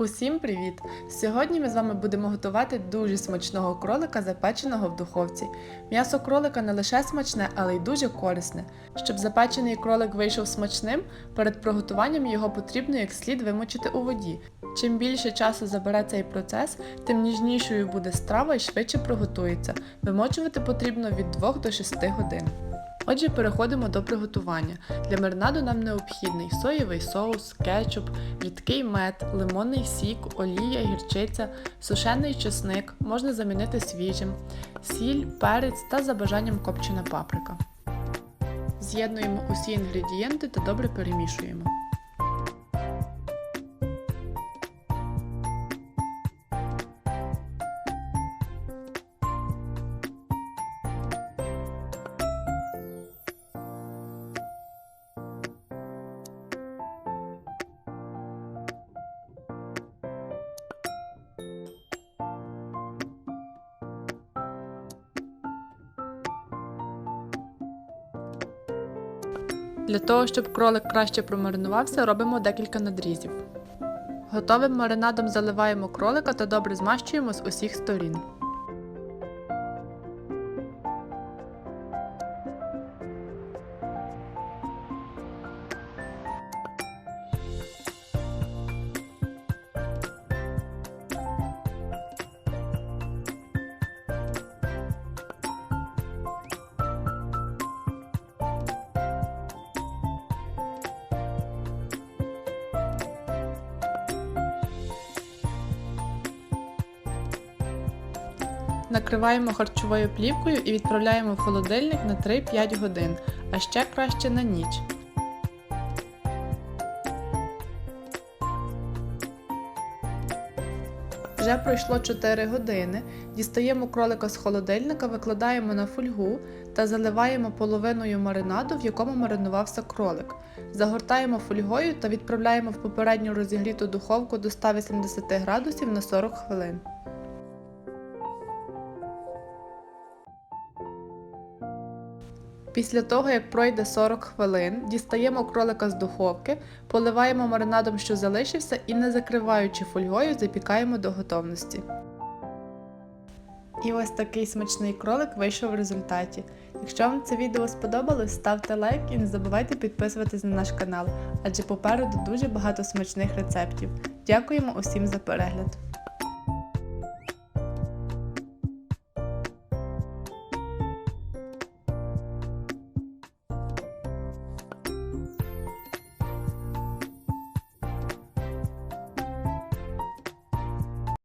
Усім привіт! Сьогодні ми з вами будемо готувати дуже смачного кролика, запеченого в духовці. М'ясо кролика не лише смачне, але й дуже корисне. Щоб запечений кролик вийшов смачним, перед приготуванням його потрібно як слід вимочити у воді. Чим більше часу забере цей процес, тим ніжнішою буде страва і швидше приготується. Вимочувати потрібно від 2 до 6 годин. Отже, переходимо до приготування. Для маринаду нам необхідний соєвий соус, кетчуп, рідкий мед, лимонний сік, олія, гірчиця, сушений чесник, можна замінити свіжим, сіль, перець та за бажанням копчена паприка. З'єднуємо усі інгредієнти та добре перемішуємо. Для того, щоб кролик краще промаринувався, робимо декілька надрізів. Готовим маринадом заливаємо кролика та добре змащуємо з усіх сторін. Накриваємо харчовою плівкою і відправляємо в холодильник на 3-5 годин, а ще краще на ніч. Вже пройшло 4 години. Дістаємо кролика з холодильника, викладаємо на фольгу та заливаємо половиною маринаду, в якому маринувався кролик. Загортаємо фольгою та відправляємо в попередньо розігріту духовку до 180 градусів на 40 хвилин. Після того, як пройде 40 хвилин, дістаємо кролика з духовки, поливаємо маринадом, що залишився, і не закриваючи фольгою, запікаємо до готовності. І ось такий смачний кролик вийшов в результаті. Якщо вам це відео сподобалось, ставте лайк і не забувайте підписуватись на наш канал, адже попереду дуже багато смачних рецептів. Дякуємо усім за перегляд!